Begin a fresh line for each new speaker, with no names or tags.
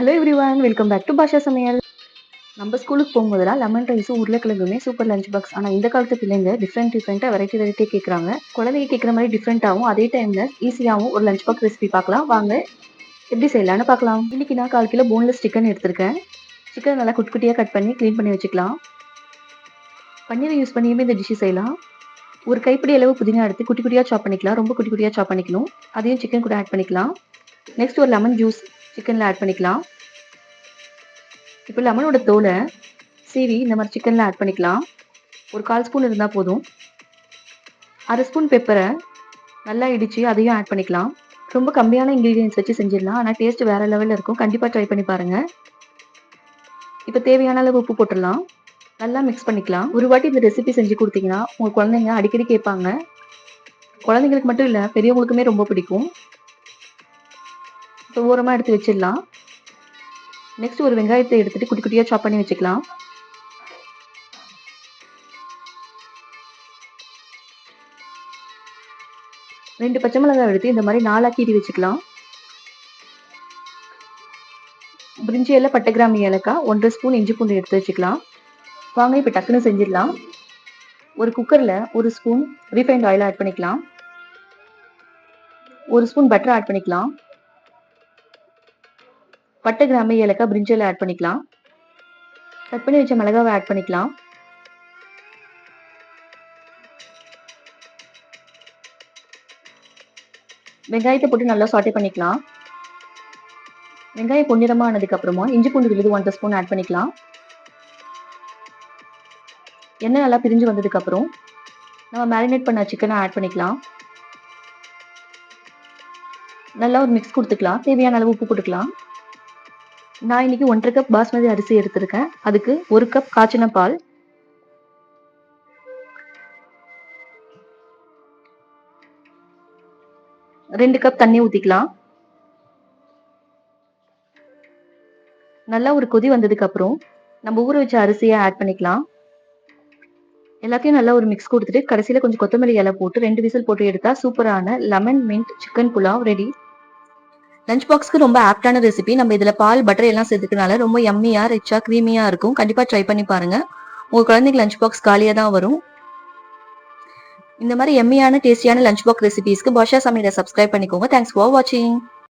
Hello everyone welcome back to Basha சமையல் நம்ம ஸ்கூலுக்கு போகும்போதெல்லாம் லெமன் ரைஸும் உருளைக்கிழங்குமே சூப்பர் லஞ்ச் பாக்ஸ் ஆனால் இந்த காலத்து பிள்ளைங்க டிஃப்ரெண்ட் டிஃப்ரெண்ட்டாக வெரைட்டி வெரைட்டி கேட்குறாங்க குழந்தைங்க கேட்குற மாதிரி டிஃப்ரெண்ட்டாகவும் அதே டைமில் ஈஸியாகவும் ஒரு லஞ்ச் பாக்ஸ் ரெசிபி பார்க்கலாம். வாங்க எப்படி செய்யலாம்னு பார்க்கலாம். இன்னைக்கு நான் கால் கிலோ போன்லெஸ் சிக்கன் எடுத்திருக்கேன். சிக்கன் நல்லா குட்டி குட்டியாக கட் பண்ணி க்ளீன் பண்ணி வச்சுக்கலாம். பன்னீரை யூஸ் பண்ணியுமே இந்த டிஷ்ஷு செய்யலாம். ஒரு கைப்பிடி அளவு புதினா எடுத்து குட்டி குட்டியாக சாப் பண்ணிக்கலாம். ரொம்ப குட்டி குட்டியாக சாப் பண்ணிக்கணும். அதையும் சிக்கன் கூட ஆட் பண்ணிக்கலாம். நெக்ஸ்ட் ஒரு லெமன் ஜூஸ் சிக்கனில் ஆட் பண்ணிக்கலாம். இப்போ லெமனோட தோலை சீவி இந்த மாதிரி சிக்கனில் ஆட் பண்ணிக்கலாம். ஒரு கால் ஸ்பூன் இருந்தால் போதும். அரை ஸ்பூன் பெப்பரை நல்லா இடித்து அதையும் ஆட் பண்ணிக்கலாம். ரொம்ப கம்மியான இன்க்ரீடியன்ஸ் வச்சு செஞ்சிடலாம். ஆனால் டேஸ்ட் வேறு லெவலில் இருக்கும். கண்டிப்பாக ட்ரை பண்ணி பாருங்கள் இப்போ தேவையான அளவு உப்பு போட்டுடலாம். நல்லா மிக்ஸ் பண்ணிக்கலாம். ஒரு வாட்டி இந்த ரெசிபி செஞ்சு கொடுத்தீங்கன்னா உங்கள் குழந்தைங்க அடிக்கடி கேட்பாங்க. குழந்தைங்களுக்கு மட்டும் இல்லை பெரியவங்களுக்குமே ரொம்ப பிடிக்கும். இப்போ ஓரமாக எடுத்து வச்சிடலாம். நெக்ஸ்ட் ஒரு வெங்காயத்தை எடுத்துகிட்டு குட்டி குட்டியாக சாப் பண்ணி வச்சுக்கலாம். ரெண்டு பச்சை மிளகாய் எடுத்து இந்த மாதிரி நாலாக கீறி வச்சுக்கலாம். பிரிஞ்சி இலை பட்டை கிராமி ஏலக்காய் ஒன்றரை ஸ்பூன் இஞ்சி பூண்டு எடுத்து வச்சுக்கலாம். வாங்க இப்போ டக்குன்னு செஞ்சிடலாம். ஒரு குக்கரில் ஒரு ஸ்பூன் ரீஃபைண்ட் ஆயில் ஆட் பண்ணிக்கலாம். ஒரு ஸ்பூன் பட்டர் ஆட் பண்ணிக்கலாம். பட்டை கிராம்பு ஏலக்காய் பிரிஞ்சில் ஆட் பண்ணிக்கலாம். கட் பண்ணி வச்ச மிளகாவை ஆட் பண்ணிக்கலாம். வெங்காயத்தை போட்டு நல்லா சாட்டை பண்ணிக்கலாம். வெங்காயம் பொன்னிறமா ஆனதுக்கு அப்புறமா இஞ்சி பூண்டு விழுது ஒன்றரை ஸ்பூன் ஆட் பண்ணிக்கலாம். எண்ணெய் நல்லா பிரிஞ்சு வந்ததுக்கு அப்புறம் நம்ம மேரினேட் பண்ண சிக்கனை ஆட் பண்ணிக்கலாம். நல்லா ஒரு மிக்ஸ் கொடுத்துக்கலாம். தேவையான அளவு உப்பு போட்டுக்கலாம். நான் இன்னைக்கு ஒன்றரை கப் பாஸ்மதி அரிசி எடுத்திருக்கேன். அதுக்கு ஒரு கப் காய்ச்சின பால். ரெண்டு கப் தண்ணி ஊத்திக்கலாம். நல்லா ஒரு கொதி வந்ததுக்கு அப்புறம் நம்ம ஊற வச்ச அரிசியை ஆட் பண்ணிக்கலாம். எல்லாத்தையும் நல்லா ஒரு மிக்ஸ் கொடுத்துட்டு கடைசியில் கொஞ்சம் கொத்தமல்லி இலை போட்டு ரெண்டு விசில் போட்டு எடுத்தா சூப்பரான lemon mint chicken pulao ready lunch பாக்ஸ்க்கு ரொம்ப ஆப்டான ரெசிபி நம்ம இதில் பால் பட்டர் எல்லாம் சேர்த்துக்கனால ரொம்ப எம்மியாக ரிச்சாக க்ரீமியாக இருக்கும். கண்டிப்பாக ட்ரை பண்ணி பாருங்கள் உங்கள் குழந்தைக்கு லஞ்ச் பாக்ஸ் காலியாக தான் வரும். இந்த மாதிரி எம்மியான டேஸ்டியான லஞ்ச் பாக்ஸ் ரெசிபிஸ்க்கு பாஷா சமையலை சப்ஸ்கிரைப் பண்ணிக்கோங்க. தேங்க்ஸ் ஃபார் வாட்சிங்